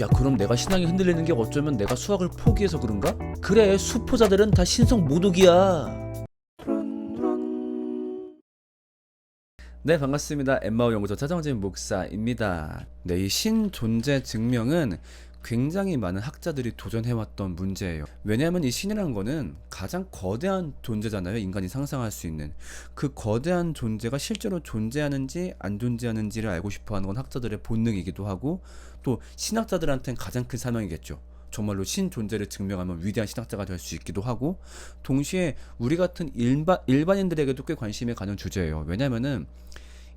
야 그럼 내가 신앙이 흔들리는 게 어쩌면 내가 수학을 포기해서 그런가? 그래 수포자들은 다 신성 모독이야. 네 반갑습니다. 엠마오 연구소 차정진 목사입니다. 네 이 신 존재 증명은 굉장히 많은 학자들이 도전해왔던 문제예요. 왜냐하면 이 신이라는 거는 가장 거대한 존재잖아요. 인간이 상상할 수 있는 그 거대한 존재가 실제로 존재하는지 안 존재하는지를 알고 싶어 하는 건 학자들의 본능이기도 하고 또 신학자들한테는 가장 큰 사명이겠죠. 정말로 신 존재를 증명하면 위대한 신학자가 될 수 있기도 하고 동시에 우리 같은 일반 일반인들에게도 꽤 관심이 가는 주제예요. 왜냐면은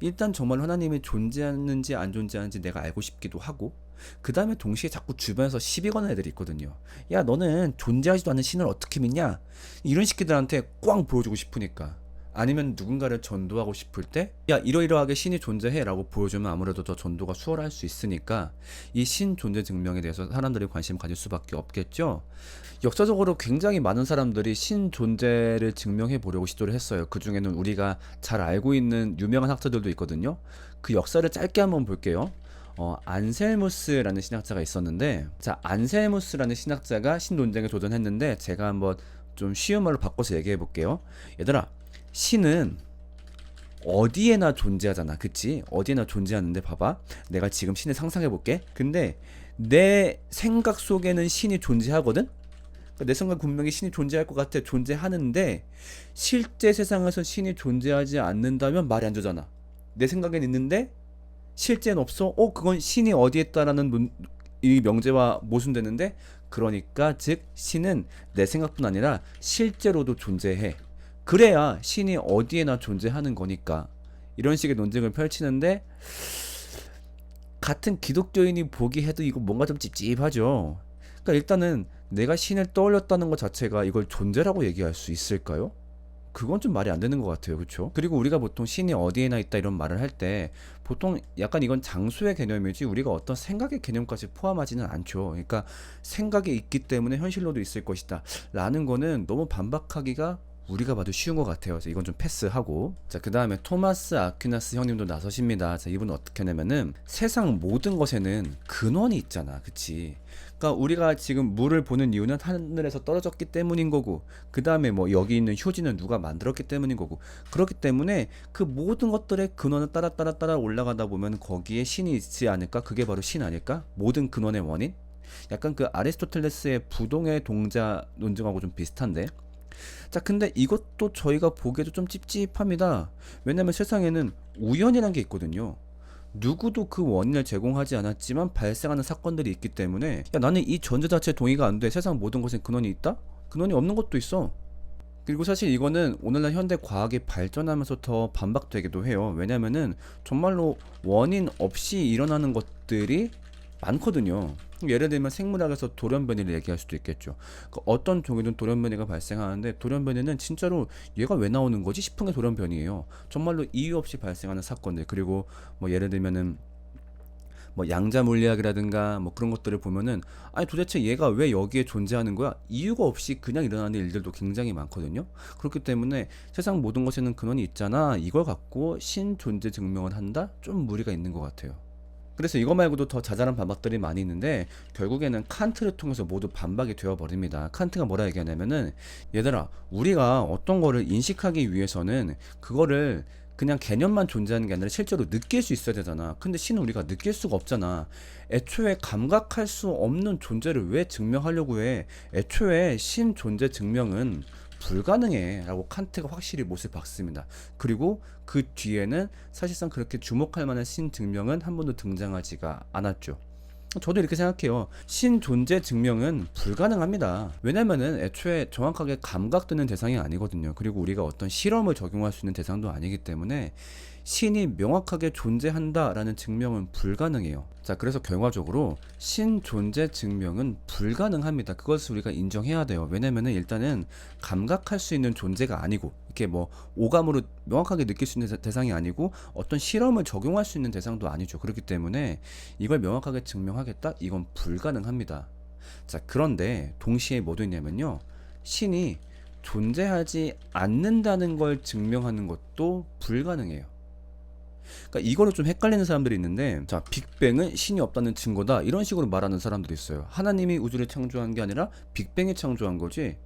일단 정말 하나님이 존재하는지 안 존재하는지 내가 알고 싶기도 하고 그 다음에 동시에 자꾸 주변에서 시비 거는 애들이 있거든요. 야 너는 존재하지도 않는 신을 어떻게 믿냐? 이런 새끼들한테 꽝 보여주고 싶으니까 아니면 누군가를 전도하고 싶을 때 야 이러이러하게 신이 존재해 라고 보여주면 아무래도 더 전도가 수월할 수 있으니까 이 신 존재 증명에 대해서 사람들이 관심 가질 수밖에 없겠죠. 역사적으로 굉장히 많은 사람들이 신 존재를 증명해 보려고 시도를 했어요. 그 중에는 우리가 잘 알고 있는 유명한 학자들도 있거든요. 그 역사를 짧게 한번 볼게요. 어, 안셀무스라는 신학자가 있었는데, 자, 안셀무스라는 신학자가 신논쟁에 도전했는데, 제가 한번 좀 쉬운 말로 바꿔서 얘기해 볼게요. 얘들아, 신은 어디에나 존재하잖아. 그치? 어디에나 존재하는데 봐봐. 내가 지금 신을 상상해 볼게. 근데 내 생각 속에는 신이 존재하거든? 그러니까 내 생각 분명히 신이 존재할 것 같아. 존재하는데 실제 세상에서 신이 존재하지 않는다면 말이 안 되잖아. 내 생각엔 있는데 실제는 없어. 어, 그건 신이 어디에 있다라는 문- 이 명제와 모순되는데 그러니까 즉 신은 내 생각뿐 아니라 실제로도 존재해. 그래야 신이 어디에나 존재하는 거니까 이런 식의 논쟁을 펼치는데 같은 기독교인이 보기 해도 이거 뭔가 좀 찝찝하죠. 그러니까 일단은 내가 신을 떠올렸다는 것 자체가 이걸 존재라고 얘기할 수 있을까요? 그건 좀 말이 안 되는 것 같아요. 그렇죠? 그리고 우리가 보통 신이 어디에나 있다 이런 말을 할 때 보통 약간 이건 장소의 개념이지 우리가 어떤 생각의 개념까지 포함하지는 않죠. 그러니까 생각이 있기 때문에 현실로도 있을 것이다. 라는 거는 너무 반박하기가 우리가 봐도 쉬운 것 같아요. 그래서 이건 좀 패스하고. 자, 그 다음에 토마스 아퀴나스 형님도 나서십니다. 자, 이분은 어떻게 하냐면은 세상 모든 것에는 근원이 있잖아. 그치? 그러니까 우리가 지금 물을 보는 이유는 하늘에서 떨어졌기 때문인 거고, 그 다음에 뭐 여기 있는 휴지는 누가 만들었기 때문인 거고, 그렇기 때문에 그 모든 것들의 근원을 따라 따라 따라 올라가다 보면 거기에 신이 있지 않을까? 그게 바로 신 아닐까? 모든 근원의 원인? 약간 그 아리스토텔레스의 부동의 동자 논증하고 좀 비슷한데? 자, 근데 이것도 저희가 보기에도 좀 찝찝합니다. 왜냐면 세상에는 우연이란 게 있거든요. 누구도 그 원인을 제공하지 않았지만 발생하는 사건들이 있기 때문에 야, 나는 이 전제 자체에 동의가 안 돼. 세상 모든 것에 근원이 있다? 근원이 없는 것도 있어. 그리고 사실 이거는 오늘날 현대 과학이 발전하면서 더 반박되기도 해요. 왜냐면은 정말로 원인 없이 일어나는 것들이 많거든요. 예를 들면 생물학에서 돌연변이를 얘기할 수도 있겠죠. 그 어떤 종이든 돌연변이가 발생하는데 돌연변이는 진짜로 얘가 왜 나오는 거지 싶은 게 돌연변이에요. 정말로 이유 없이 발생하는 사건들 그리고 뭐 예를 들면은 뭐 양자 물리학이라든가 뭐 그런 것들을 보면은 아니 도대체 얘가 왜 여기에 존재하는 거야? 이유가 없이 그냥 일어나는 일들도 굉장히 많거든요. 그렇기 때문에 세상 모든 것에는 근원이 있잖아. 이걸 갖고 신 존재 증명을 한다? 좀 무리가 있는 것 같아요. 그래서 이거 말고도 더 자잘한 반박들이 많이 있는데 결국에는 칸트를 통해서 모두 반박이 되어 버립니다. 칸트가 뭐라 얘기하냐면은 얘들아 우리가 어떤 거를 인식하기 위해서는 그거를 그냥 개념만 존재하는 게 아니라 실제로 느낄 수 있어야 되잖아. 근데 신은 우리가 느낄 수가 없잖아. 애초에 감각할 수 없는 존재를 왜 증명하려고 해? 애초에 신 존재 증명은 불가능해 라고 칸트가 확실히 못을 박습니다. 그리고 그 뒤에는 사실상 그렇게 주목할 만한 신 증명은 한 번도 등장하지가 않았죠. 저도 이렇게 생각해요. 신 존재 증명은 불가능합니다. 왜냐면은 애초에 정확하게 감각되는 대상이 아니거든요. 그리고 우리가 어떤 실험을 적용할 수 있는 대상도 아니기 때문에 신이 명확하게 존재한다라는 증명은 불가능해요. 자, 그래서 결과적으로 신 존재 증명은 불가능합니다. 그것을 우리가 인정해야 돼요. 왜냐면은 일단은 감각할 수 있는 존재가 아니고 이렇게 뭐 오감으로 명확하게 느낄 수 있는 대- 대상이 아니고 어떤 실험을 적용할 수 있는 대상도 아니죠. 그렇기 때문에 이걸 명확하게 증명하겠다? 이건 불가능합니다. 자, 그런데 동시에 뭐도 있냐면요. 신이 존재하지 않는다는 걸 증명하는 것도 불가능해요. 그러니까 이거를 좀 헷갈리는 사람들이 있는데 자 빅뱅은 신이 없다는 증거다 이런 식으로 말하는 사람들이 있어요. 하나님이 우주를 창조한 게 아니라 빅뱅이 창조한 거지.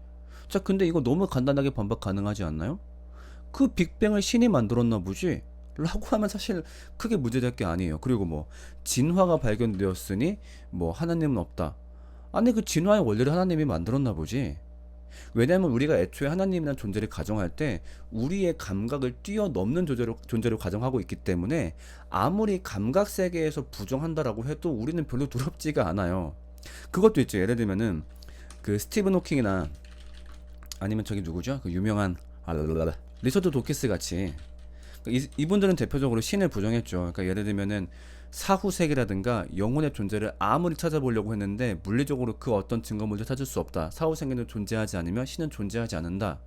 자 근데 이거 너무 간단하게 반박 가능하지 않나요? 그 빅뱅을 신이 만들었나 보지. 라고 하면 사실 크게 문제될 게 아니에요. 그리고 뭐 진화가 발견되었으니 뭐 하나님은 없다. 아니 그 진화의 원리를 하나님이 만들었나 보지. 왜냐하면 우리가 애초에 하나님이라는 존재를 가정할 때 우리의 감각을 뛰어넘는 존재로, 존재로 가정하고 있기 때문에 아무리 감각 세계에서 부정한다라고 해도 우리는 별로 두렵지가 않아요. 그것도 있죠. 예를 들면은 그 스티븐 호킹이나 아니면 저기 누구죠? 그 유명한 알랄랄라. 리처드 도키스 같이 이, 이분들은 대표적으로 신을 부정했죠. 그러니까 예를 들면은 사후 세계라든가 영혼의 존재를 아무리 찾아보려고 했는데 물리적으로 그 어떤 증거물도 찾을 수 없다. 사후 세계는 존재하지 않으면 신은 존재하지 않는다.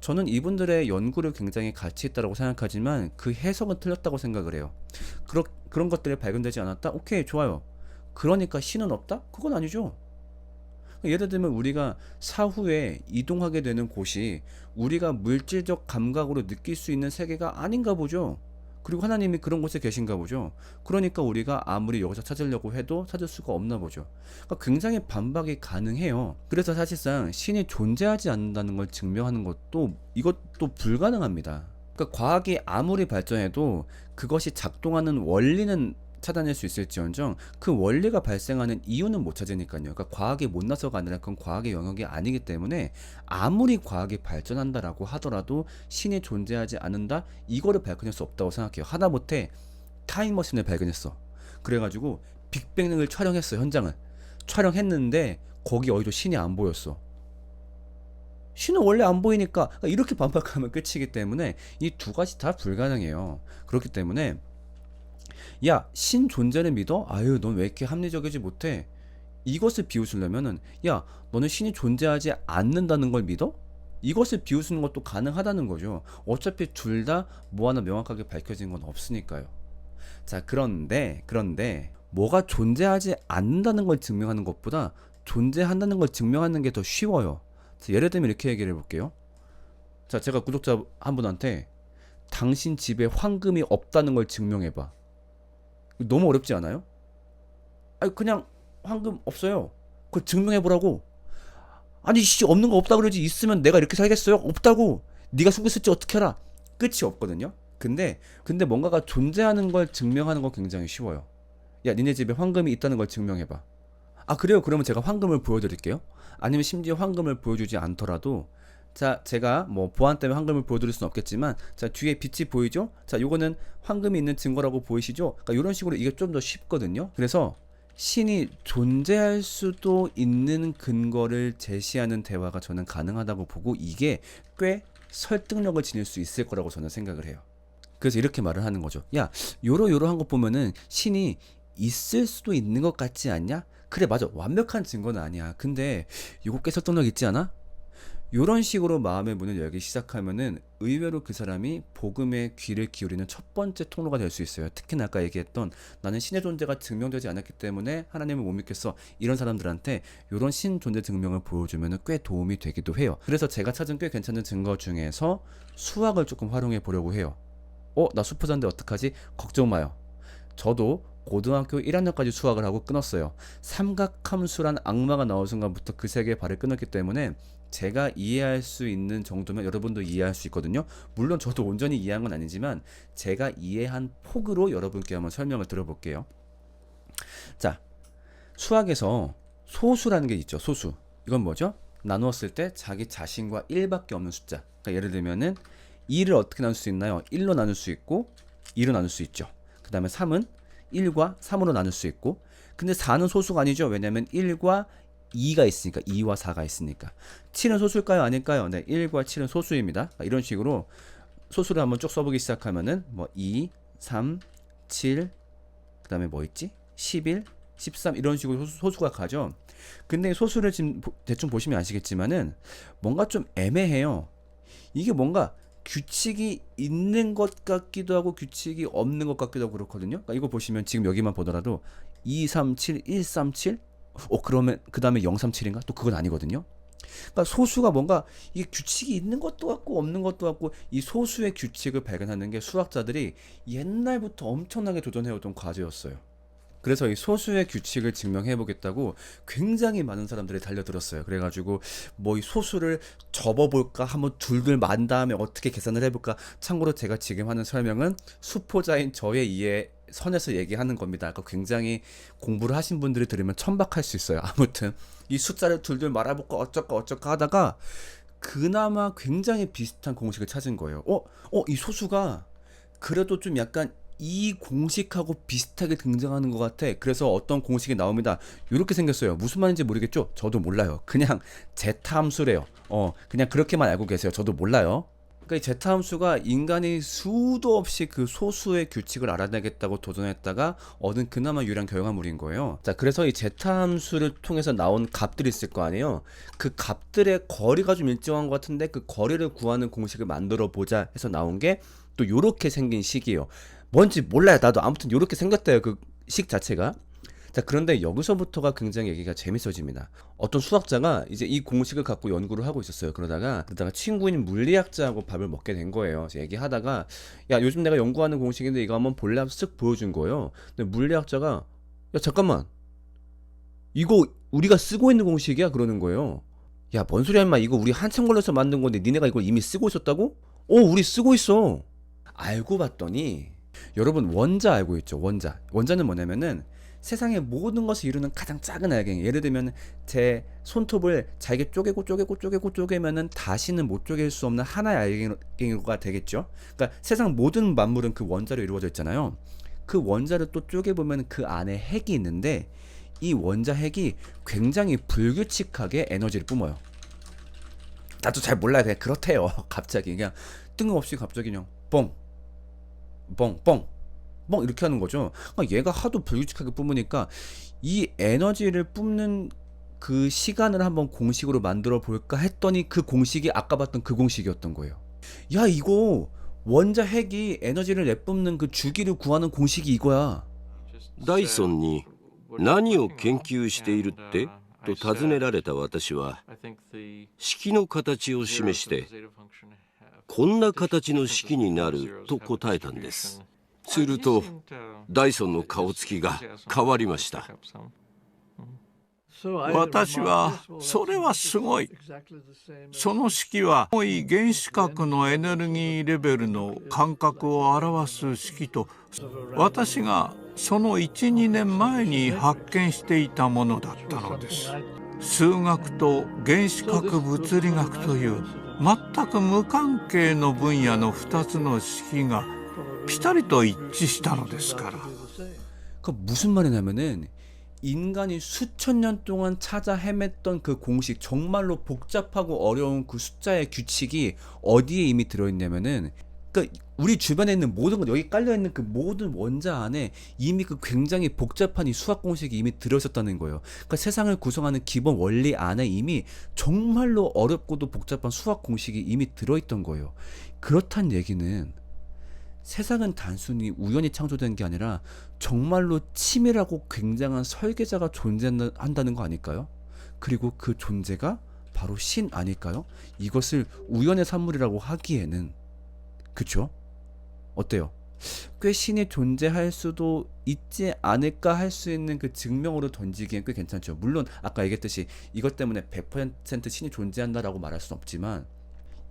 저는 이분들의 연구를 굉장히 가치 있다고 생각하지만 그 해석은 틀렸다고 생각을 해요. 그런 그런 것들이 발견되지 않았다. 오케이 좋아요. 그러니까 신은 없다? 그건 아니죠. 예를 들면 우리가 사후에 이동하게 되는 곳이 우리가 물질적 감각으로 느낄 수 있는 세계가 아닌가 보죠. 그리고 하나님이 그런 곳에 계신가 보죠. 그러니까 우리가 아무리 여기서 찾으려고 해도 찾을 수가 없나 보죠. 그러니까 굉장히 반박이 가능해요. 그래서 사실상 신이 존재하지 않는다는 걸 증명하는 것도 이것도 불가능합니다. 그러니까 과학이 아무리 발전해도 그것이 작동하는 원리는 찾아낼 수 있을지언정 그 원리가 발생하는 이유는 못 찾으니까요. 그러니까 과학이 못 나서가 아니라 그건 과학의 영역이 아니기 때문에 아무리 과학이 발전한다라고 하더라도 신이 존재하지 않는다 이거를 밝혀낼 수 없다고 생각해요. 하다못해 타임머신을 발견했어. 그래가지고 빅뱅을 촬영했어 현장을 촬영했는데 거기 어디도 신이 안 보였어. 신은 원래 안 보이니까 이렇게 반박하면 끝이기 때문에 이 두 가지 다 불가능해요. 그렇기 때문에 야, 신 존재를 믿어? 아유, 넌 왜 이렇게 합리적이지 못해? 이것을 비웃으려면은 야, 너는 신이 존재하지 않는다는 걸 믿어? 이것을 비웃는 것도 가능하다는 거죠. 어차피 둘 다 뭐 하나 명확하게 밝혀진 건 없으니까요. 자, 그런데 그런데 뭐가 존재하지 않는다는 걸 증명하는 것보다 존재한다는 걸 증명하는 게 더 쉬워요. 자, 예를 들면 이렇게 얘기를 해볼게요. 자, 제가 구독자 한 분한테 당신 집에 황금이 없다는 걸 증명해봐. 너무 어렵지 않아요? 아니 그냥 황금 없어요. 그걸 증명해 보라고. 아니 씨 없는 거 없다 그러지 있으면 내가 이렇게 살겠어요? 없다고. 네가 숨겼을지 어떻게 알아? 끝이 없거든요. 근데 근데 뭔가가 존재하는 걸 증명하는 건 굉장히 쉬워요. 야 니네 집에 황금이 있다는 걸 증명해 봐. 아 그래요? 그러면 제가 황금을 보여드릴게요. 아니면 심지어 황금을 보여주지 않더라도 자, 제가 뭐 보안 때문에 황금을 보여드릴 수는 없겠지만, 자 뒤에 빛이 보이죠? 자, 요거는 황금이 있는 증거라고 보이시죠? 그러니까 이런 식으로 이게 좀 더 쉽거든요. 그래서 신이 존재할 수도 있는 근거를 제시하는 대화가 저는 가능하다고 보고 이게 꽤 설득력을 지닐 수 있을 거라고 저는 생각을 해요. 그래서 이렇게 말을 하는 거죠. 야, 요러요러한 거 보면은 신이 있을 수도 있는 것 같지 않냐? 그래, 맞아. 완벽한 증거는 아니야. 근데 요거 꽤 설득력 있지 않아? 이런 식으로 마음의 문을 열기 시작하면은 의외로 그 사람이 복음의 귀를 기울이는 첫 번째 통로가 될 수 있어요. 특히나 아까 얘기했던 나는 신의 존재가 증명되지 않았기 때문에 하나님을 못 믿겠어. 이런 사람들한테 이런 신 존재 증명을 보여주면 꽤 도움이 되기도 해요. 그래서 제가 찾은 꽤 괜찮은 증거 중에서 수학을 조금 활용해 보려고 해요. 어, 나 수포자인데 어떡하지? 걱정 마요. 저도 고등학교 1학년까지 수학을 하고 끊었어요. 삼각함수란 악마가 나온 순간부터 그 세계에 발을 끊었기 때문에 제가 이해할 수 있는 정도면 여러분도 이해할 수 있거든요. 물론 저도 온전히 이해한 건 아니지만 제가 이해한 폭으로 여러분께 한번 설명을 드려볼게요. 자, 수학에서 소수라는 게 있죠. 소수. 이건 뭐죠? 나누었을 때 자기 자신과 1밖에 없는 숫자. 그러니까 예를 들면은 2를 어떻게 나눌 수 있나요? 1로 나눌 수 있고 2로 나눌 수 있죠. 그 다음에 3은 1과 3으로 나눌 수 있고 근데 4는 소수가 아니죠. 왜냐면 1과 2가 있으니까 2와 4가 있으니까 7은 소수일까요? 아닐까요? 네, 1과 7은 소수입니다. 그러니까 이런 식으로 소수를 한번 쭉 써보기 시작하면은 뭐 2, 3, 7, 그 다음에 뭐 있지? 11, 13 이런 식으로 소수, 가 가죠. 근데 소수를 지금 대충 보시면 아시겠지만은 뭔가 좀 애매해요. 이게 뭔가 규칙이 있는 것 같기도 하고 규칙이 없는 것 같기도 하고 그렇거든요. 그러니까 이거 보시면 지금 여기만 보더라도 2, 3, 7, 1, 3, 7 어 그러면 그 다음에 037인가? 또 그건 아니거든요. 그러니까 소수가 뭔가 이게 규칙이 있는 것도 같고 없는 것도 같고 이 소수의 규칙을 발견하는 게 수학자들이 옛날부터 엄청나게 도전해오던 과제였어요. 그래서 이 소수의 규칙을 증명해 보겠다고 굉장히 많은 사람들이 달려들었어요. 그래가지고 뭐 이 소수를 접어볼까 한번 둘둘 만 다음에 어떻게 계산을 해볼까. 참고로 제가 지금 하는 설명은 수포자인 저의 이해 선에서 얘기하는 겁니다. 아까 굉장히 공부를 하신 분들이 들으면 천박할 수 있어요. 아무튼 이 숫자를 둘둘 말아볼까 어쩌까 어쩌까 하다가 그나마 굉장히 비슷한 공식을 찾은 거예요. 어, 어, 이 소수가 그래도 좀 약간 이 공식하고 비슷하게 등장하는 것 같아. 그래서 어떤 공식이 나옵니다. 이렇게 생겼어요. 무슨 말인지 모르겠죠? 저도 몰라요. 그냥 제타 함수래요. 어, 그냥 그렇게만 알고 계세요. 저도 몰라요. 그러니까 이 제타 함수가 인간이 수도 없이 그 소수의 규칙을 알아내겠다고 도전했다가 얻은 그나마 유일한 결과물인 거예요. 자, 그래서 이 제타 함수를 통해서 나온 값들이 있을 거 아니에요. 그 값들의 거리가 좀 일정한 것 같은데 그 거리를 구하는 공식을 만들어 보자 해서 나온 게또 요렇게 생긴 식이에요. 뭔지 몰라요. 나도 아무튼 요렇게 생겼대요. 그 식 자체가. 자, 그런데 여기서부터가 굉장히 얘기가 재밌어집니다. 어떤 수학자가 이제 이 공식을 갖고 연구를 하고 있었어요. 그러다가, 그러다가 친구인 물리학자하고 밥을 먹게 된 거예요. 얘기하다가, 야, 요즘 내가 연구하는 공식인데 이거 한번 볼래? 쓱 보여준 거예요. 근데 물리학자가, 야, 잠깐만. 이거 우리가 쓰고 있는 공식이야? 그러는 거예요. 야, 뭔 소리야, 임마. 이거 우리 한참 걸려서 만든 건데 니네가 이걸 이미 쓰고 있었다고? 어, 우리 쓰고 있어. 알고 봤더니 여러분 원자 알고 있죠? 원자. 원자는 뭐냐면은 세상의 모든 것을 이루는 가장 작은 알갱이. 예를 들면 제 손톱을 잘게 쪼개고 쪼개고 쪼개고 쪼개면은 다시는 못 쪼갤 수 없는 하나의 알갱이가 되겠죠? 그러니까 세상 모든 만물은 그 원자로 이루어져 있잖아요. 그 원자를 또 쪼개 보면 그 안에 핵이 있는데 이 원자 핵이 굉장히 불규칙하게 에너지를 뿜어요. 나도 잘 몰라요. 그냥 그렇대요. 갑자기. 그냥 뜬금없이 갑자기 그냥 뻥 뻥, 뻥, 뻥 이렇게 하는 거죠. 그러니까 얘가 하도 불규칙하게 뿜으니까 이 에너지를 뿜는 그 시간을 한번 공식으로 만들어 볼까 했더니 그 공식이 아까 봤던 그 공식이었던 거예요. 야, 이거 원자 핵이 에너지를 내뿜는 그 주기를 구하는 공식이 이거야. ダイソンに何を研究しているってと尋ねられた私は式の形を示して こんな形の式になると答えたんです。するとダイソンの顔つきが変わりました。私はそれはすごい。その式は重い原子核のエネルギーレベルの感覚を表す式と私がその12年前に発見していたものだったのです。数学と原子核物理学という 全く無関係の分野の2つの式がピタリと一致したのですから 그 무슨 말이냐면은 인간이 수천 년 동안 찾아 헤맸던 그 공식 정말로 복잡하고 어려운 그 숫자의 규칙이 어디에 이미 들어있냐면은 그러니까 우리 주변에 있는 모든 것 여기 깔려 있는 그 모든 원자 안에 이미 그 굉장히 복잡한 이 수학 공식이 이미 들어 있었다는 거예요. 그러니까 세상을 구성하는 기본 원리 안에 이미 정말로 어렵고도 복잡한 수학 공식이 이미 들어 있던 거예요. 그렇단 얘기는 세상은 단순히 우연히 창조된 게 아니라 정말로 치밀하고 굉장한 설계자가 존재한다는 거 아닐까요? 그리고 그 존재가 바로 신 아닐까요? 이것을 우연의 산물이라고 하기에는 그쵸? 어때요? 꽤 신이 존재할 수도 있지 않을까 할 수 있는 그 증명으로 던지기엔 꽤 괜찮죠. 물론 아까 얘기했듯이 이것 때문에 100% 신이 존재한다라고 말할 수는 없지만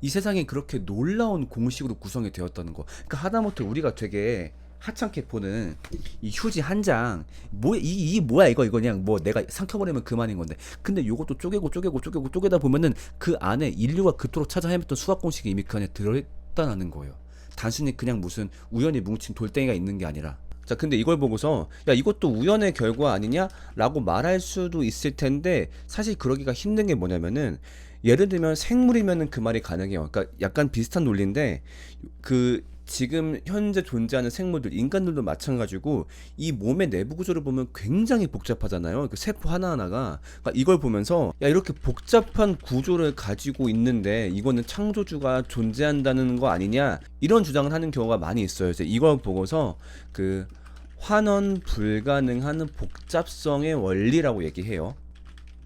이 세상이 그렇게 놀라운 공식으로 구성이 되었다는 거. 그러니까 하다못해 우리가 되게 하찮게 보는 이 휴지 한 장, 뭐, 이, 이 뭐야, 이거, 이거 그냥 뭐 내가 삼켜버리면 그만인 건데. 근데 요것도 쪼개고 쪼개고 쪼개고 쪼개다 보면은 그 안에 인류가 그토록 찾아 헤맸던 수학 공식이 이미 그 안에 들어 있다는 거예요. 단순히 그냥 무슨 우연히 뭉친 돌덩이가 있는 게 아니라. 자, 근데 이걸 보고서 야, 이것도 우연의 결과 아니냐라고 말할 수도 있을 텐데 사실 그러기가 힘든 게 뭐냐면은 예를 들면 생물이면은 그 말이 가능해요. 그러니까 약간 비슷한 논리인데 그 지금 현재 존재하는 생물들 인간들도 마찬가지고 이 몸의 내부 구조를 보면 굉장히 복잡하잖아요. 그 세포 하나하나가 그러니까 이걸 보면서 야 이렇게 복잡한 구조를 가지고 있는데 이거는 창조주가 존재한다는 거 아니냐 이런 주장을 하는 경우가 많이 있어요. 이제 이걸 보고서 그 환원 불가능한 복잡성의 원리라고 얘기해요.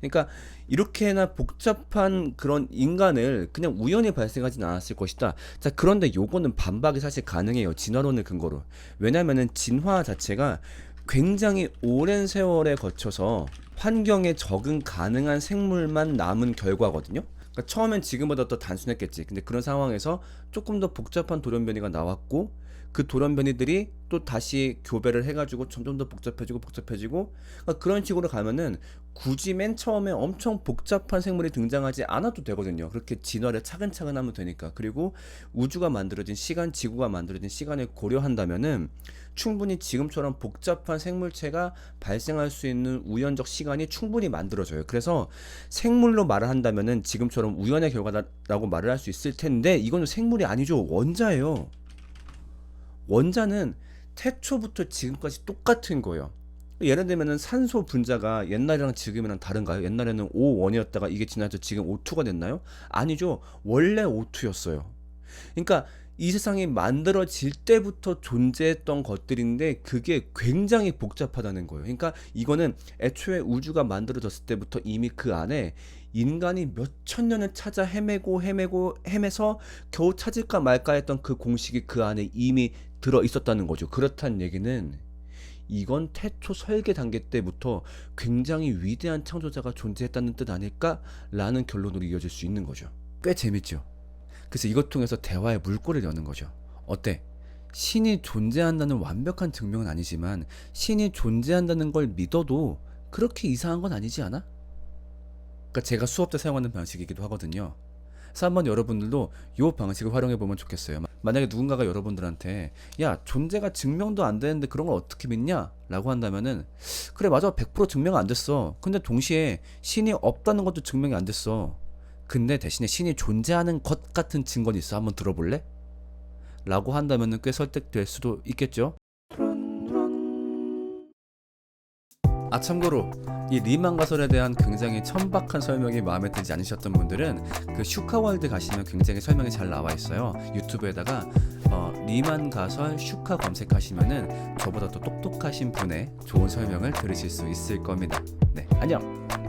그러니까 이렇게나 복잡한 그런 인간을 그냥 우연히 발생하진 않았을 것이다. 자, 그런데 요거는 반박이 사실 가능해요. 진화론을 근거로. 왜냐면은 진화 자체가 굉장히 오랜 세월에 거쳐서 환경에 적응 가능한 생물만 남은 결과거든요. 그러니까 처음엔 지금보다 더 단순했겠지. 근데 그런 상황에서 조금 더 복잡한 돌연변이가 나왔고 그 돌연변이들이 또 다시 교배를 해가지고 점점 더 복잡해지고 복잡해지고 그러니까 그런 식으로 가면은 굳이 맨 처음에 엄청 복잡한 생물이 등장하지 않아도 되거든요. 그렇게 진화를 차근차근 하면 되니까. 그리고 우주가 만들어진 시간, 지구가 만들어진 시간을 고려한다면은 충분히 지금처럼 복잡한 생물체가 발생할 수 있는 우연적 시간이 충분히 만들어져요. 그래서 생물로 말을 한다면은 지금처럼 우연의 결과라고 말을 할 수 있을 텐데 이거는 생물이 아니죠. 원자예요. 원자는 태초부터 지금까지 똑같은 거예요. 예를 들면은 산소 분자가 옛날이랑 지금이랑 다른가요? 옛날에는 O1이었다가 이게 지나서 지금 O2가 됐나요? 아니죠. 원래 O2였어요. 그러니까 이 세상이 만들어질 때부터 존재했던 것들인데 그게 굉장히 복잡하다는 거예요. 그러니까 이거는 애초에 우주가 만들어졌을 때부터 이미 그 안에 인간이 몇 천 년을 찾아 헤매고 헤매고 헤매서 겨우 찾을까 말까 했던 그 공식이 그 안에 이미 들어 있었다는 거죠. 그렇다는 얘기는 이건 태초 설계 단계 때부터 굉장히 위대한 창조자가 존재했다는 뜻 아닐까라는 결론으로 이어질 수 있는 거죠. 꽤 재밌죠. 그래서 이것 통해서 대화의 물꼬를 여는 거죠. 어때? 신이 존재한다는 완벽한 증명은 아니지만 신이 존재한다는 걸 믿어도 그렇게 이상한 건 아니지 않아? 그러니까 제가 수업 때 사용하는 방식이기도 하거든요. 그래서 한번 여러분들도 이 방식을 활용해 보면 좋겠어요. 만약에 누군가가 여러분들한테 야 존재가 증명도 안 되는데 그런 걸 어떻게 믿냐? 라고 한다면은 그래 맞아 100% 증명 안 됐어. 근데 동시에 신이 없다는 것도 증명이 안 됐어. 근데 대신에 신이 존재하는 것 같은 증거는 있어. 한번 들어볼래? 라고 한다면은 꽤 설득될 수도 있겠죠. 아 참고로 이 리만 가설에 대한 굉장히 천박한 설명이 마음에 들지 않으셨던 분들은 그 슈카월드 가시면 굉장히 설명이 잘 나와 있어요. 유튜브에다가 어, 리만 가설 슈카 검색하시면은 저보다 더 똑똑하신 분의 좋은 설명을 들으실 수 있을 겁니다. 네, 안녕.